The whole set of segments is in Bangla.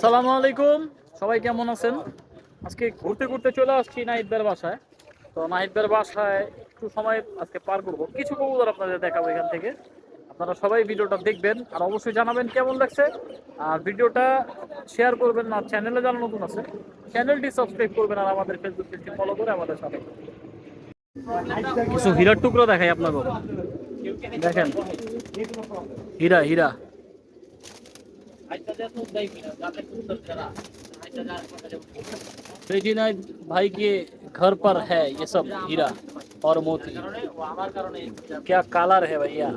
সালামু আলাইকুম। সবাই কেমন আছেন? আজকে ঘুরতে ঘুরতে চলে আসছি নাহিদদের বাসায়। তো নাহিদদের বাসায় একটু সময় আজকে পার করব। কিছু কবুতর আপনাদের দেখাবো এখান থেকে। আপনারা সবাই ভিডিওটা দেখবেন আর অবশ্যই জানাবেন কেমন লাগছে। আর ভিডিওটা শেয়ার করবেন আর চ্যানেলে যারা নতুন আছে চ্যানেলটি সাবস্ক্রাইব করবেন আর আমাদের ফেসবুক পেজটি ফলো করে আমাদের সাথে কিছু হীরার টুকরো দেখাই আপনাকে দেখেন। হীরা হীরা। बेटी भाई के घर पर है ये सब हीरा और मोती क्या कलर है भैया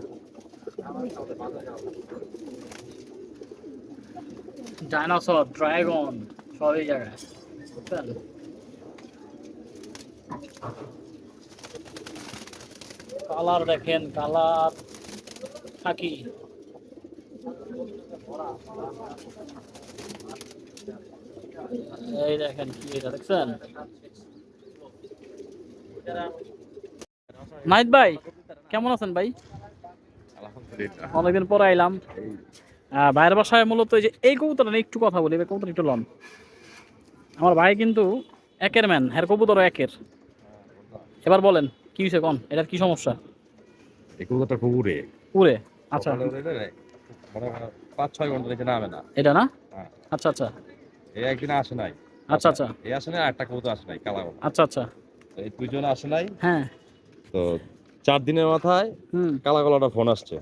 ডাইনোসর ড্রাগন সবই জায়গায় বুঝছেন কালার দেখেন কালার থাকি এই দেখেন কি এটা দেখছেন? নাইত ভাই কেমন আছেন ভাই? অনেকদিন পরে আইলাম। ভাইয়ের বাসায় মূলত এই যে এই কবুতর নিয়ে একটু কথা বলি কবুতর একটু লন। আমার ভাই কিন্তু একের ম্যান হ্যার কবুতর একের। এবার বলেন কি হয়েছে কন? এটার কি সমস্যা? এই কবুতরটা খুব উড়ে পুরে আচ্ছা পাঁচ ছয় ঘণ্টা নিচে নামে না। এটা না। আচ্ছা আচ্ছা। এই একদিন আসে নাই। আচ্ছা আচ্ছা। এই আসে নাই আটটা কবুতর আসে নাই কালা আচ্ছা আচ্ছা। এই দুজন আসে নাই। হ্যাঁ। তো চার দিনের মাথায় কালা গলাটা ফোন আসছে।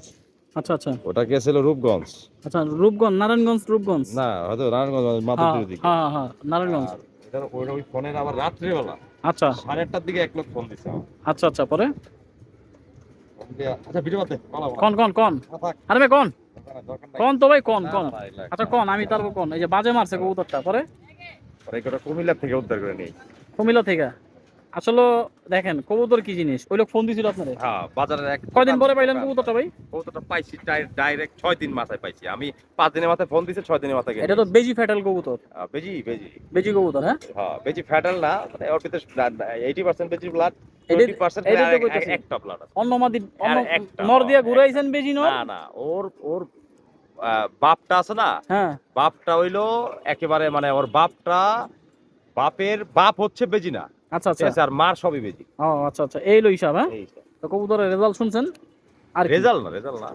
আচ্ছা আচ্ছা। ওটা গেছিল রূপগঞ্জ। আচ্ছা রূপগঞ্জ নারায়ণগঞ্জ রূপগঞ্জ? না হয়তো নারায়ণগঞ্জ হ্যাঁ দিকে। হ্যাঁ হ্যাঁ নারায়ণগঞ্জ। আর ওই ওই ফোনের আবার রাত্রিবেলা। আচ্ছা। সাড়ে আটটার দিকে এক লোক ফোন দিছে আচ্ছা আচ্ছা পরে? আচ্ছা ভিডিও বাদে কলা বলা। কন কন কন? আরে কন? কন তো ভাই কন কোন? আচ্ছা কোন? আমি তারপর কন? এই যে বাজে মারছে কবুতরটা পরে? পরে কুমিল্লা থেকে উদ্ধার করে নেই। কুমিল্লা থেকে? আসলে দেখেন কবুতর কি জিনিস? ওই লোক ফোন দিছিল আপনারে? হ্যাঁ বাজারের এক কয়দিন পরে পাইলেন কবুতরটা ভাই? কবুতরটা পাইছি ডাইরেক্ট ছয় দিন মাথায় পাইছি। আমি পাঁচ দিনের মাথায় ফোন দিছে ছয় দিনের মাথায় এটা তো বেজি ফ্যাটাল কবুতর। বেজি বেজি। বেজি কবুতর হ্যাঁ? হ্যাঁ বেজি ফ্যাটাল না মানে ওর ভিতরে এইটি পার্সেন্ট বেজি ব্লাড নর দিয়া ঘুরাইছেন বেজি নর? না না ওর ওর বাপটা আছে না? হ্যাঁ। বাপটা হইল একেবারে মানে ওর বাপটা বাপের বাপ হচ্ছে বেজি না। আচ্ছা আচ্ছা। আর মার সবই বেজি। ও আচ্ছা আচ্ছা। এই লো হিসাব হ্যাঁ? তো কবুতরের রেজাল্ট শুনছেন? আর কি? রেজাল্ট না রেজাল্ট না।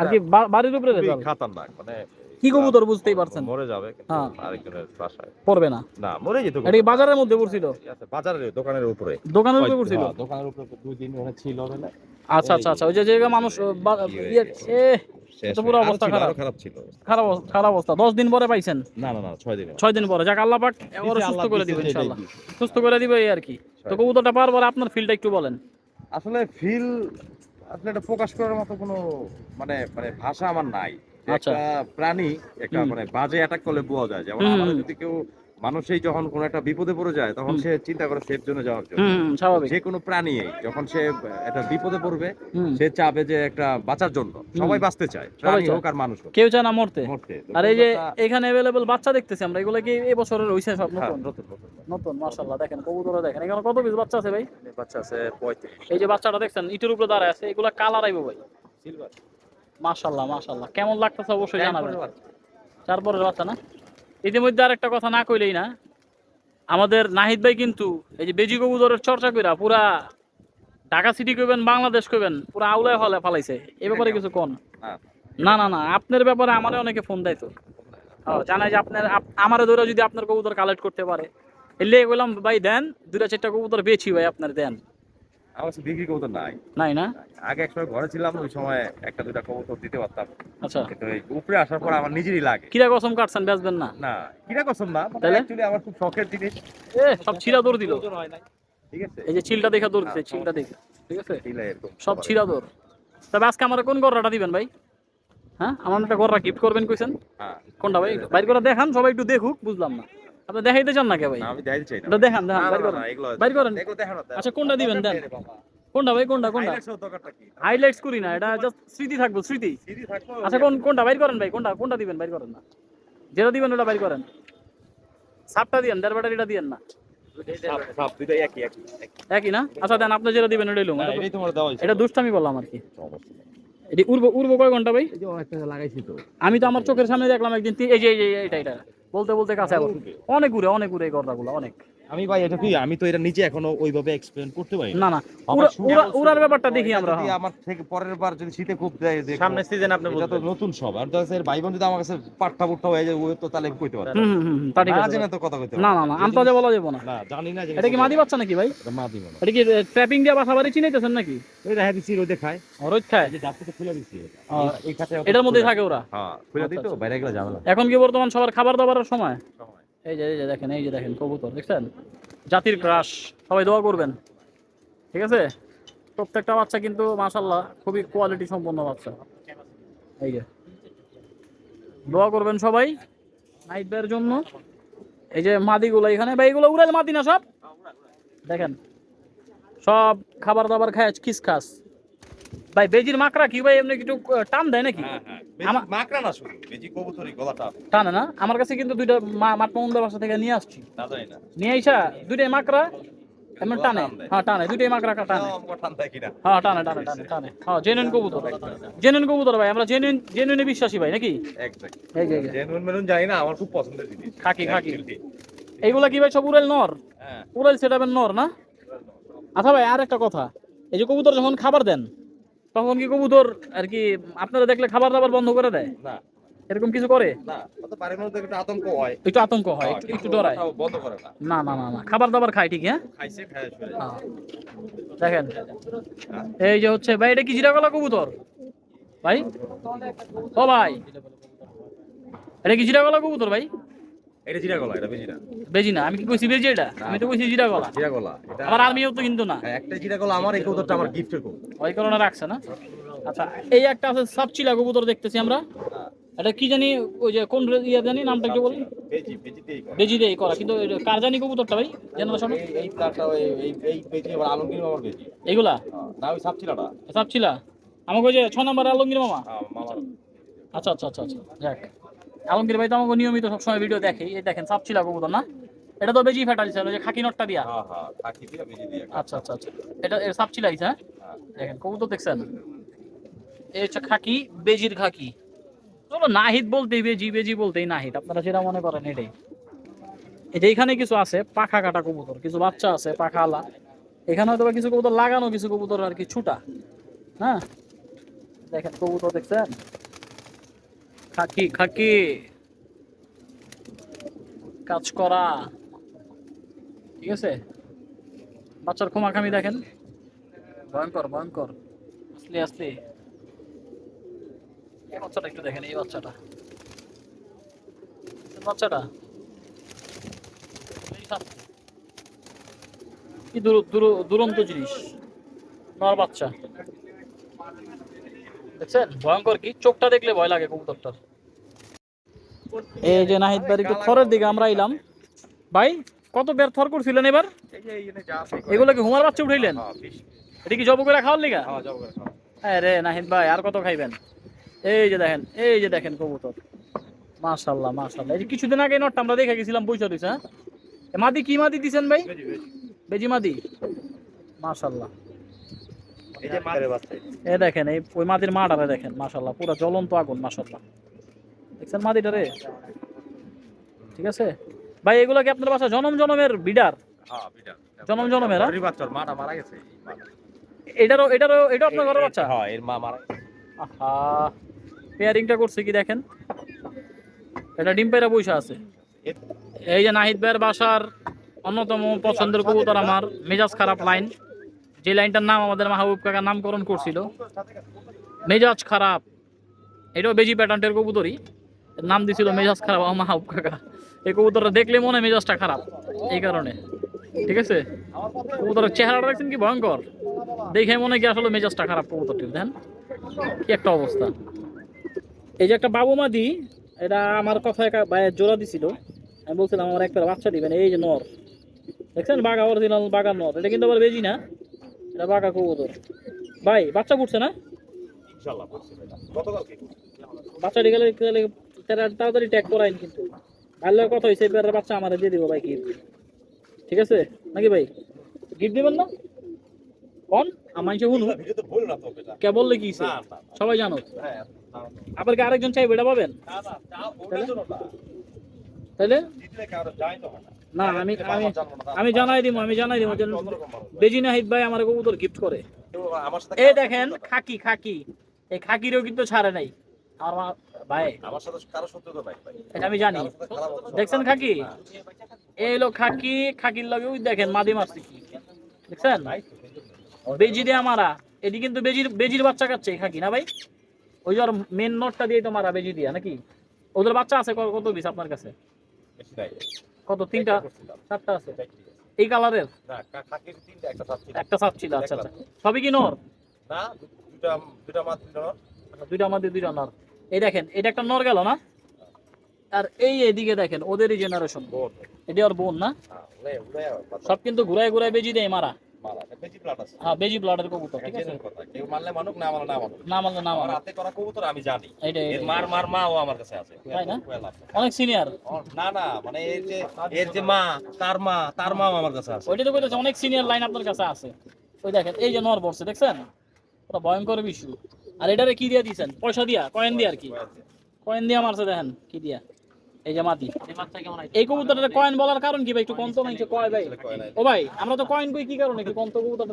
আর কি বাড়ির উপরে রেজাল্ট খাতারনাক মানে কি কবুতর বুঝতেই পারছেন? মরে যাবে কিন্তু হ্যাঁ। আরেকজনের বাসায়। পড়বে না। না মরে যেত এটা কি বাজারের মধ্যে পড়ছিল? আছে, বাজারের দোকানের উপরে। দোকানের উপরে পড়ছিল? হ্যাঁ, দোকানের উপরে দুই দিন ওখানে ছিল। না আচ্ছা আচ্ছা আচ্ছা। ওই যে জায়গা মানুষ আহ, বা- কি গেছে? এ, শেষ তো পুরো অবস্থা খারাপ। খারাপ ছিল খারাপ খারাপ অবস্থা। দশ দিন পরে পাইছেন? না না না ছয় দিন ছয় দিন পরে। যাক আল্লাহ পাক এবারে সুস্থ করে দিবেন ইনশাআল্লাহ। সুস্থ করে দিবে এই আর কি। তো কবুতরটা পাওয়ার পরে আপনার ফিলটা একটু বলেন। আসলে ফিল আসলে এটা প্রকাশ করার মতো কোনো মানে মানে ভাষা আমার নাই। আচ্ছা। একটা প্রাণী একটা মানে বাজে অ্যাটাক করলে বোঝা যায়। যেমন হুম। যদি কেউ মানুষই যখন কোনো একটা বিপদে পড়ে যায় তখন সে চিন্তা করে সেফ জন্য যাওয়ার জন্য। স্বাভাবিক। যে কোনো প্রাণী যখন সে একটা বিপদে পড়বে সে চাবে যে একটা বাঁচার জন্য। সবাই বাঁচতে চায় প্রাণী হোক আর মানুষ হোক। কেউ চায় না মরতে। মরতে। আর এই যে এখানে অ্যাভেলেবল বাচ্চা দেখতেছি আমরা এগুলো কি এই বছরের হইছে সব হ্যাঁ, নতুন? নতুন নতুন নতুন মাশাআল্লাহ দেখেন কবুতর দেখেন। এখানে কত পিস বাচ্চা আছে ভাই? বাচ্চা আছে পঁয়ত্রিশ। এই যে বাচ্চাটা দেখছেন ইটের উপরে দাঁড়ায় আছে এগুলা কালার আইবো ভাই। সিলভার মাশাআল্লাহ মাশাআল্লাহ কেমন লাগতেছে অবশ্যই জানাবেন। তারপরের বাচ্চা না? ইতিমধ্যে আর একটা কথা না কইলেই না। আমাদের নাহিদ ভাই কিন্তু এই যে বেজি কবুতরের চর্চা কইরা পুরা ঢাকা সিটি কইবেন বাংলাদেশ কইবেন পুরা আউলায় হলে ফালাইছে। এ ব্যাপারে কিছু কোন? না। না না আপনার ব্যাপারে আমারে অনেকে ফোন দেয় তো। জানাই যে আপনার আপ- আমারে ধরে যদি আপনার কবুতর কালেক্ট করতে পারে। এলে বললাম ভাই দেন দুটা চারটা কবুতর বেছি ভাই আপনার দেন। আমার বিক্রি নাই। নাই না? আগে একসময় ঘরে ছিলাম ওই সময় একটা দুটা কবুতর দিতে পারতাম। আচ্ছা। কিন্তু এই উপরে আসার পর আমার নিজেরই লাগে। কিরা কসম কাটছেন বেচবেন না? না কিরা কসম না মানে তাহলে? অ্যাকচুয়ালি আমার খুব শখের জিনিস। এ সব ছিড়া দৌড় দিল। হয়। ঠিক আছে? এই যে চিলটা দেখা দৌড় দিছে চিলটা দেখে। ঠিক আছে? সব ছিড়া দৌড়। তবে আজকে আমার কোন গররাটা দিবেন ভাই? হ্যাঁ আমার একটা গররা গিফট করবেন কইছেন? হ্যাঁ। কোনটা ভাই? বাইর করে দেখান সবাই একটু দেখুক বুঝলাম না। আপনি দেখাইতে চান না কে ভাই আমি দেখাইতে চাই না এটা দেখান দেখান বাইর করেন। বাইর করেন। এগুলো দেখানো দেখানো। আচ্ছা, কোনটা দিবেন দেন? কোনটা ভাই কোনটা কোনটা? হাইলাইটস করি না এটা জাস্ট স্মৃতি থাকব স্মৃতি। আচ্ছা কোন কোনটা? বাইর করেন ভাই কোনটা কোনটা দিবেন? বাইর করেন না। যেটা দিবেন ওটা বাইর করেন। সাপটা দিয়েন দেড় ব্যাটারিটা দিয়েন না। একই, একই, একই। একই না? আচ্ছা দেন আপনি যেটা দিবেন ওটাই লুম। এটা দুষ্টামি বললাম আর কি। এটি উড়বো উড়বো কয় ঘণ্টা ভাই? লাগাইছি তো। আমি তো আমার চোখের সামনে দেখলাম একদিন এই যে এই যে এটা এটা বলতে বলতে কাছে অনেক ঘুরে অনেক ঘুরে এই গর্দাগুলো অনেক। আমি ভাই এটা কি? আমি তো এটা নিজে এখনও ওইভাবে এক্সপ্লেন করতে পারি না না। উড়ার ব্যাপারটা দেখি আমরা যদি হ্যাঁ। আমার থেকে পরের বার যদি শীতে খুব দেয় যে সামনের সিজন আপনি এটা তো নতুন সব। আর তো এর ভাই বোন যদি আমার কাছে পাট্টা পুট্টা হয়ে যায় ও তো তাহলে কইতে পারে হুম হুম তা ঠিক না আছে। জেনে তো কথা কইতে না না না আন্তাজে বলা যাব না। না জানি না যে এটা কি মাদি বাচ্চা নাকি ভাই? এটা মাদি মনে এটা কি ট্র্যাপিং দিয়ে বাসা বাড়ি চিনাইতেছেন নাকি? ওই দেখা দিছি রোদে খায়। রোজ খায়? যে ডাক্তার তো খুলে দিছি এটার মধ্যে থাকে ওরা? হ্যাঁ খুলে দিই তো আচ্ছা, বাইরে গেলে ঝামেলা। এখন কি বর্তমান সবার খাবার দাবারের সময়? সময়। এই যে এই যে দেখেন এই যে দেখেন কবুতর দেখছেন? জাতির ক্রাশ সবাই দোয়া করবেন। ঠিক আছে? প্রত্যেকটা বাচ্চা কিন্তু মাশাল্লাহ খুবই কোয়ালিটি সম্পন্ন বাচ্চা। এই যে। দোয়া করবেন সবাই নাইট বের জন্য। এই যে মাদিগুলো এখানে ভাই এগুলো উড়াল মাদি না সব? দেখেন সব খাবার দাবার খায় খিস খাস ভাই বেজির মাকড়া কি ভাই? এমনি আহ, টান দেয় নাকি? হ্যাঁ হ্যাঁ। মাকড়া না শুধু বেজি কবুতরি গলাটা। টানে না আমার কাছে কিন্তু দুইটা বাসা থেকে নিয়ে আসছি। না জানি না। নিয়ে আইসা দুইটাই মাকড়া এমন টানে। হ্যাঁ টানে দুইটাই মাকড়া টানে। হ্যাঁ টানে টানে টানে টানে। হ্যাঁ জেনুইন কবুতর। জেনুইন কবুতর ভাই আমরা জেনুইন জেনুইনে বিশ্বাসী ভাই নাকি। জেনুইন মেনুন জানি না আমার খুব পছন্দের জিনিস। খাকি, খাকি। এইগুলা কি ভাই সব উড়াল নর? হ্যাঁ। উড়াল সেটাবেন নর না? আচ্ছা ভাই আর একটা কথা। এই যে কবুতর যখন খাবার দেন তখন কি কবুতর আর কি আপনারা দেখলে খাবার দাবার বন্ধ করে দেয়? না। এরকম কিছু করে? না। একটু আতঙ্ক হয়। একটু আতঙ্ক হয় একটু একটু ডরায়। বন্ধ করে না। না না না খাবার দাবার খায় ঠিক হ্যাঁ? খাইছে খায় হ্যাঁ। দেখেন। এই যে হচ্ছে ভাই এটা কি জিরা গলা কবুতর? ভাই? ও ভাই। এটা কি জিরা গলা কবুতর ভাই? এটা জিরা গলা এটা বেজি না বেজি না আমি কি কইছি বেজি এটা? আমি তো কইছি জিরা গলা। জিরা গলা এটা আমার আর্মিও তো কিন্তু না। হ্যাঁ, একটা জিরা গলা আমার এই কবুতরটা আমার গিফটের কবুতর। ওই কারণে রাখছে না? আচ্ছা এই একটা আছে সাপচিলা কবুতর দেখতেছি আমরা। এটা কি জানি ওই যে কোন ইয়া জানি নামটা একটু বলি বেজি বেজিতেই করে। বেজি করা কিন্তু কার জানি কবুতরটা ভাই? জেনারেশন এই এই প্লাটটা ওই এই এই বেজি আবার আলমগীর মামার বেজি। এইগুলা? হ্যাঁ, না ওই সাপচিলাটা। সাপচিলা? আমাকে ওই যে ছ নম্বর আলমগীর মামা? হ্যাঁ, মামার। আচ্ছা আচ্ছা আচ্ছা আচ্ছা যাক। আলমগীর ভাই তো আমাকে নিয়মিত সবসময় ভিডিও দেখে। এই দেখেন সাপচিলা কবুতর না? এটা তো বেজি ফেটাইছে ওই যে খাকি নটটা দিয়া। হ্যাঁ হ্যাঁ আচ্ছা আচ্ছা আচ্ছা। এটা সাপচিলা আইছে হ্যাঁ। দেখেন কবুতর দেখছেন? এই হচ্ছে খাকি বেজির খাকি। চলো নাহিদ বলতেই বেজি বেজি বলতেই নাহিদ। আপনারা যেটা মনে করেন এটাই। যে এখানে কিছু আছে পাখা কাটা কবুতর কিছু বাচ্চা আছে পাখা আলা। এখানে হয়তো কিছু কবুতর লাগানো কিছু কবুতর আর কি ছুটা। হ্যাঁ? দেখেন কবুতর দেখছেন? খাকি খাকি। কাজ করা। ঠিক আছে? বাচ্চার ক্ষমাখামি দেখেন। ভয়ঙ্কর ভয়ঙ্কর। আসলে আসলে। এই বাচ্চাটা একটু দেখেন এই বাচ্চাটা। বাচ্চাটা। কি দুর- দুর- দুরন্ত জিনিস। নর বাচ্চা। দেখছেন? ভয়ঙ্কর কি? চোখটা দেখলে ভয় লাগে কবুতরটার। এই যে নাহিদ ভাই একটু থরের দিকে আমরা এলাম ভাই কত বের থর করছিলেন এবার? এগুলো কি হুমার বাচ্চা উঠাইলেন? হ্যাঁ এটা কি জব করে খাওয়ার লিগা? হ্যাঁ রে নাহিদ ভাই আর কত খাইবেন? এই যে দেখেন এই যে দেখেন কবুতর। মাশাল্লাহ মাশাল্লাহ এই যে কিছুদিন আগে নটটা আমরা দেখে গেছিলাম পয়সা দিছে হ্যাঁ? মাদি কি মাদি দিছেন ভাই? বেজি মাদি? মাশাল্লাহ এ দেখেন এই ওই মাদির মাটারে দেখেন মাশাল্লাহ পুরো জ্বলন্ত আগুন মাশাল্লাহ দেখছেন মাদিটারে ঠিক আছে? ভাই এগুলো কি আপনার বাসা জনম জনমের বিডার? হ্যাঁ জনম জনমের হ্যাঁ? বাচ্চা বাচ্চার মাটা মারা গেছে এটারও এটারও এটা আপনার ঘরের বাচ্চা? হ্যাঁ এর মা মারা আহা পেয়ারিংটা করছে কি দেখেন? এটা ডিম পেরা বৈশা আছে। এই যে নাহিদ ভাইয়ের বাসার অন্যতম পছন্দের কবুতর আমার মেজাজ খারাপ লাইন যে লাইনটার নাম আমাদের মাহবুব কাকা নামকরণ করছিল। মেজাজ খারাপ। এটাও বেজি প্যাটার্নের কবুতরই। নাম দিছিল মেজাজ খারাপ আমার মাহবুব কাকা। এই কবুতরটা দেখলে মনে মেজাজটা খারাপ, এই কারণে। ঠিক আছে? কবুতরের চেহারাটা দেখছেন কি ভয়ঙ্কর? দেখে মনে কি আসলে মেজাজটা খারাপ কবুতরটির, দেখেন? কি একটা অবস্থা। এই যে একটা বাবু মাদি, এটা আমার কথা একা ভাইয়ের জোড়া দিছিল। আমি বলছিলাম, আমার একটা বাচ্চা দিবেন, এই যে নর। দেখছেন? বাঘা অরিজিনাল বাঘা নর। এটা কিন্তু আবার বেজি না। এটা বাঘা কবুতর। ভাই বাচ্চা ফুটছে না? করছে বাচ্চাটি গেলে তাড়াতাড়ি ট্যাগ করাইন কিন্তু। ভালো কথা হয়েছে এবার বাচ্চা আমার দিয়ে দিব ভাই গিফট ঠিক আছে? নাকি ভাই? গিফট দিবেন না? কোন? আমার শুনুন ভিডিওতে বলল না তো এটা। কে বললে কি সবাই জানো। হ্যাঁ আবার কি আরেকজন চাইবে এটা পাবেন? তাহলে? না আমি আমি আমি জানাই দিব আমি জানাই দিব ভাই আমার কবুতর গিফট করে। এই দেখেন খাকি খাকি। এই খাকিরও কিন্তু ছাড়ে নাই। আমার ভাই। আমার সাথে কারও শত্রুতা নাই ভাই। এটা আমি জানি। দেখছেন খাকি? এই হলো খাকি খাকির লগে ওই দেখেন মাদি মারছে কি। দেখছেন। বেজি দিয়ে মারা। এটি কিন্তু বেজির বেজির বাচ্চা কাচ্ছে খাকি না ভাই? ওই যে মেন নটটা দিয়ে তো মারা বেজি দিয়া নাকি? ওদের বাচ্চা আছে কত পিস আপনার কাছে। কত? তিনটা? চারটা আছে। এই কালারের? একটা সাত সাপ ছিল আচ্ছা আচ্ছা। সবই কি নর? না। আচ্ছা, দুইটা আমাদের দুইটা নর। এই দেখেন এটা একটা নর গেল না? আর এই এদিকে দেখেন ওদেরই জেনারেশন বোন। এটা ওর বোন না? হ্যাঁ, সব কিন্তু ঘুরায় ঘুরায় বেজি দেয় মারা। আছে। হ্যাঁ বেজি কবুতর ঠিক আছে? কথা। কেউ মানলে মানুক, না মানলে না মানুক। না মানলে না মারা হাতে করা কবুতর আমি জানি। এর মার মার মাও আমার কাছে আছে। তাই না? অনেক সিনিয়র না না মানে এর যে এর যে মা তার মা তার মাও আমার কাছে আছে। ওইটা তো অনেক সিনিয়র লাইন আপনার কাছে আছে। ওই দেখেন এই যে নর বসছে দেখছেন? পুরো ভয়ঙ্কর বিশু আর এটারে কি দিয়া দিয়েছেন? পয়সা দিয়া কয়েন দিয়া আর কি। কয়েন দিয়া মারছে দেখেন কি দিয়া। এই যে মাটি। এই কবুতরটা কয়েন বলার কারণ কি ভাই? একটু মাইছে কয় ভাই? ও ভাই আমরা তো কয়েন কই কি কারণে একটু কবুতরটা?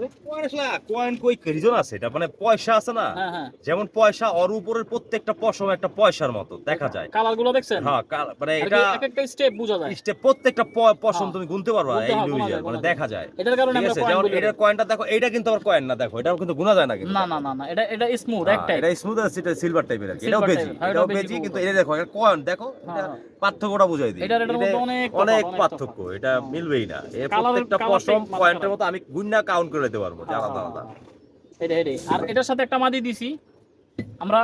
কয়েন কই রিজন আছে? এটা মানে পয়সা আছে না। হ্যাঁ হ্যাঁ। যেমন পয়সা ওর উপরের প্রত্যেকটা পশম একটা পয়সার মতো দেখা যায়। কালারগুলো দেখছেন? হ্যাঁ মানে এটা এক একটা স্টেপ বোঝা যায়। স্টেপ প্রত্যেকটা পশম হ্যাঁ। তুমি গুনতে পারবা ইন্ডিভিজুয়াল মানে দেখা যায়। এটার কারণে আমরা কয়েন যেমন বলি। এটার কয়েনটা দেখো এটা কিন্তু আবার কয়েন না দেখো এটাও কিন্তু গুনা যায় না কিন্তু। না না না না এটা এটা স্মুথ একটাই এটা স্মুথ আছে এটা সিলভার টাইপের আর এটাও বেজি এটাও বেজি কিন্তু এটা দেখো এটা কয়েন দেখো এটা। পার্থক্যটা বুঝাই দিই। অনেক পার্থক্য এটা মিলবেই না। এর প্রত্যেকটা পশম পয়েন্টের মতো আমি গুন্না কাউন্ট করে দিতে পারব হ্যাঁ, আলাদা হ্যাঁ, আলাদা। হ্যাঁ। এটা আর এটার সাথে একটা মাদি দিছি। আমরা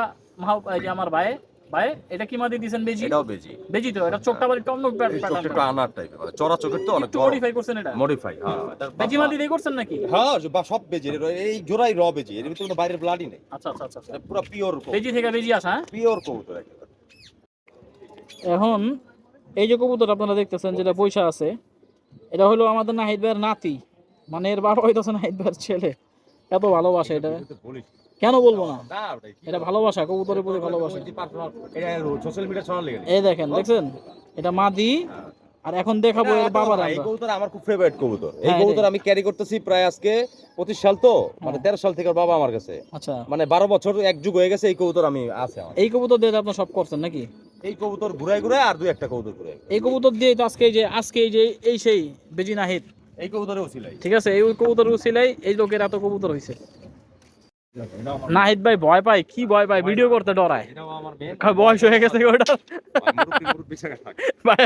যে আমার ভাই ভাই এটা কি মাদি দিছেন বেজি? এটাও বেজি। বেজি তো এটা চোখটা একটু অন্য এই চোখটা একটু আনার টাইপের মানে চড়া চোখের তো অনেক মডিফাই করছেন এটা? মডিফাই হ্যাঁ বেজি মাদি দিয়ে করছেন নাকি? হ্যাঁ সব বেজি এই জোড়াই র বেজি এর ভিতরে কোনো বাইরের ব্লাডই নেই। আচ্ছা আচ্ছা আচ্ছা আচ্ছা। পুরো পিওর বেজি থেকে বেজি আসা হ্যাঁ? পিওর কবুতর একেবারে। এখন এই যে কবুতর আপনারা দেখতেছেন যেটা পয়সা আছে এটা হলো আমাদের নাহিদ ভাইয়ের নাতি। মানে এর বাবা হইতেছে নাহিদ ভাইয়ের ছেলে। এত ভালোবাসা এটা। কেন বলব না? এটা ভালোবাসা কবুতরের প্রতি ভালোবাসা। এই দেখেন দেখছেন? এটা মাদি আর এখন দেখাবো এর বাবার এই কবুতর আমার খুব ফেভারিট কবুতর। এই হ্যাঁ, কবুতর আমি ক্যারি করতেছি প্রায় আজকে পঁচিশ সাল তো মানে তেরো সাল থেকে বাবা আমার কাছে। আচ্ছা। মানে বারো বছর এক যুগ হয়ে গেছে এই কবুতর আমি আছে এই কবুতর দিয়ে আপনার সব করছেন নাকি? এই কবুতর ঘুরাই ঘুরাই আর দুই একটা কবুতর ঘুরাই এই কবুতর দিয়ে তো আজকে এই যে আজকে এই যে এই সেই বেজি নাহিদ। এই কবুতরেও ছিলাই ঠিক আছে এই কবুতর উছিলাই এই লোকের এত কবুতর হইছে। নাহিদ ভাই ভয় পায় কি ভয় পায়? ভিডিও করতে ডরায়। বয়স হয়ে গেছে ওটা ভাই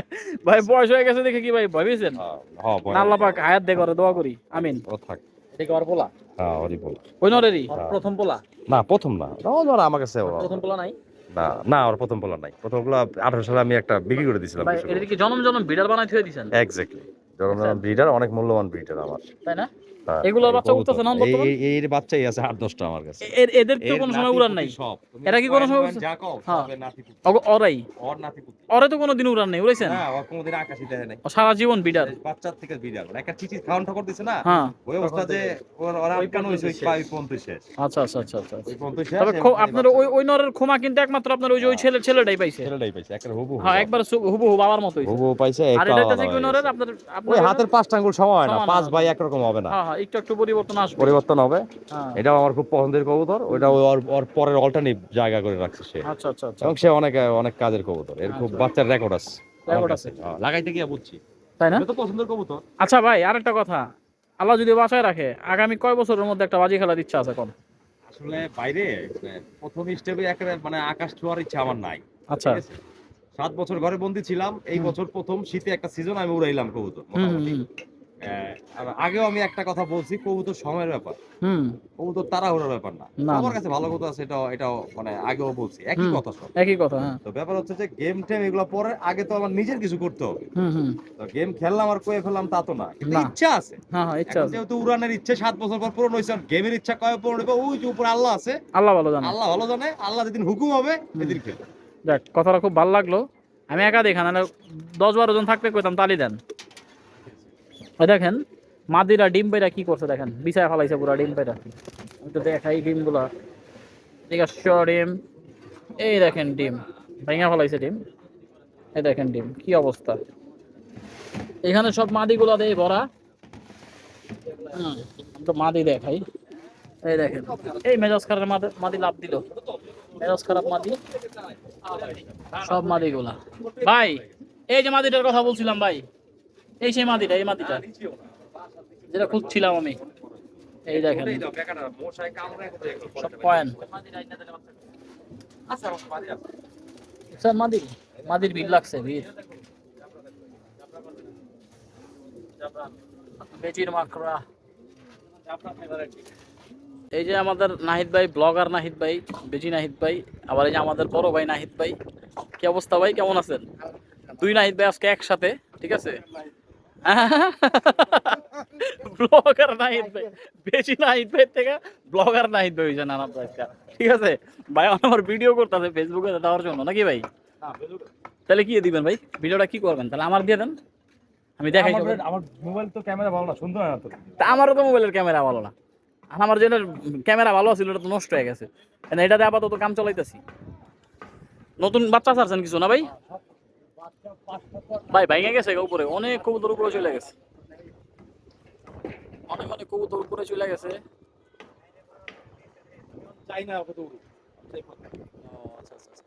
ভাই বয়স হয়ে গেছে দেখে কি ভাই ভয় পেয়েছেন? হ্যাঁ হ্যাঁ আল্লাহ পাক হায়াত দে করে দোয়া করি। আমিন। ও থাক। এটা কি আর পোলা? হ্যাঁ ওরই বল ওই নরেরই? হ্যাঁ। প্রথম পোলা? না প্রথম না। ধর আমার কাছে প্রথম পোলা নাই? না না ওর প্রথম বলা নাই। প্রথম বলা আঠারো সালে আমি একটা বিক্রি করে দিয়েছিলাম এটা কি জনম জনম বিড়াল বানাই থুয়ে দিয়েছেন এক্স্যাক্টলি ব্রিডার অনেক মূল্যবান ব্রিডার আমার। তাই না? এগুলোর বাচ্চা উঠতেছে না বর্তমান? এর বাচ্চাই আছে আট দশটা আমার কাছে এর- এদের তো কোনো সময় উড়ান নাই সব। এরা কি কোনো সময় যা কও, হ্যাঁ। নাতি ওরাই ওর নাতি পুতি। তো কোনোদিন উড়ান নাই উড়াইছেন না, ও কোনোদিন আকাশই দেখে নাই। ও সারা জীবন বিড়াল বাচ্চার থেকে বিড়াল। মানে একটা চিঠি খাওয়ান ঠাকুর দিছে না, হ্যাঁ ওই অবস্থা যে ওর- ওর আটকানো হয়েছে ওই পাই শেষ। আচ্ছা আচ্ছা আচ্ছা আচ্ছা তবে আপনার ওই ওই নরের ক্ষমা কিন্তু একমাত্র আপনার ওই যে ওই ছেলে ছেলেটাই পাইছে ছেলেটাই পাইছে, একেবারে হুবহু। হ্যাঁ একবার সু- হুবহু বাবার মতোই হুবহু পাইছে, আর এটা কি নরের আপনার হাতের পাঁচটা আঙ্গুল সমান হয় না, পাঁচ। ভাই একরকম হবে না। হ্যাঁ হ্যাঁ একটু একটু পরিবর্তন আসবে। পরিবর্তন হবে। হ্যাঁ। এটাও আমার খুব পছন্দের কবুতর। ওইটা ওর পরের অল্টারনেটিভ জায়গা করে রাখছে সে। আচ্ছা আচ্ছা আচ্ছা। এবং সে অনেক অনেক কাজের কবুতর। এর খুব আচ্ছা। বাচ্চার রেকর্ড আছে। কাছে। হ্যাঁ, লাগাইতে গিয়ে বুঝছি। তাই না? তো পছন্দের কবুতর। আচ্ছা ভাই আরেকটা কথা। আল্লাহ যদি বাঁচায় রাখে আগামী কয় বছরের মধ্যে একটা বাজি খেলার ইচ্ছা আছে কোন আসলে বাইরে মানে প্রথম স্টেপে একেবারে মানে আকাশ ছোঁয়ার ইচ্ছা আমার নাই। আচ্ছা। সাত বছর ঘরে বন্দি ছিলাম। এই বছর প্রথম শীতে একটা সিজন আমি উড়াইলাম কবুতর আর আগেও আমি একটা কথা বলছি কবুতর সময়ের ব্যাপার। হুম। কবুতর তাড়াহুড়োর ব্যাপার না। আমার কাছে ভালো কথা আছে এটাও এটাও মানে আগেও বলছি। একই কথা সব। একই কথা হ্যাঁ। তো ব্যাপার হচ্ছে যে গেম টেম এগুলো পরে আগে তো আমার নিজের কিছু করতে হবে। তো গেম খেললাম আর কয়ে ফেললাম তা তো না। কিন্তু ইচ্ছা আছে। হ্যাঁ হ্যাঁ ইচ্ছা আছে। যেহেতু উড়ানের ইচ্ছে সাত বছর পর পূরণ হয়েছে গেমের ইচ্ছা কবে পূরণ হবে ওই যে উপরে আল্লাহ আছে। আল্লাহ ভালো জানে। আল্লাহ ভালো জানে আল্লাহ যেদিন হুকুম হবে সেদিন খেলবে। যাক কথাটা খুব ভালো লাগল। আমি একা দেখা না দশ বারো জন থাকতে কইতাম তালি দেন। দেখেন, মাদিরা ডিম পাইরা কি করছে দেখেন? বিছায় ফেলাইছে পুরা ডিম পাইরা। তো দেখাই ডিমগুলা। ঠিক আছে ডিম। এই দেখেন ডিম। ভেঙে ফেলাইছে ডিম। এই দেখেন ডিম, কি অবস্থা? এখানে সব মাদিগুলা দেয় ভরা। তো মাদি দেখাই। এই দেখেন, এই মেজাজ খারাপ মাদি মাদি লাভ দিল। মেজাজ খারাপ মাদি। সব মাদিগুলা। ভাই, এই যে মাদিটার কথা বলছিলাম ভাই। এই সেই মাদিটা এই মাদিটা যেটা খুঁজছিলাম আমি। এই দেখেন। স্যার মাদি মাদির ভিড় লাগছে, ভিড়। বেজির মাকড়া। এই যে আমাদের নাহিদ ভাই, ব্লগার নাহিদ ভাই, বেজি নাহিদ ভাই, আবার এই যে আমাদের বড় ভাই নাহিদ ভাই। কি অবস্থা ভাই? কেমন আছেন? দুই নাহিদ ভাই আজকে একসাথে, ঠিক আছে? ব্লগার নাহিদ ভাই বেশি নাহিদ ভাই থেকে ব্লগার নাহিদ ভাই হয়েছে নানা ঠিক আছে? ভাই আমার ভিডিও করতেছে ফেসবুকে দেওয়ার জন্য নাকি ভাই? তাহলে কি দিবেন ভাই? ভিডিওটা কি করবেন? তাহলে আমার দিয়ে দেন। আমি দেখাই আমার মোবাইল তো ক্যামেরা ভালো না সুন্দর না তো। তা আমারও তো মোবাইলের ক্যামেরা ভালো না। আর আমার যেটা ক্যামেরা ভালো ছিল ওটা তো নষ্ট হয়ে গেছে। এটাতে আপাতত কাম চালাইতেছি। নতুন বাচ্চা ছাড়ছেন কিছু না ভাই? ভাই ভাইঙে গেছে উপরে। অনেক কবুতর উপরে চলে গেছে। অনেক অনেক কবুতর উপরে চলে গেছে। চাই না কত আচ্ছা, আচ্ছা, আচ্ছা।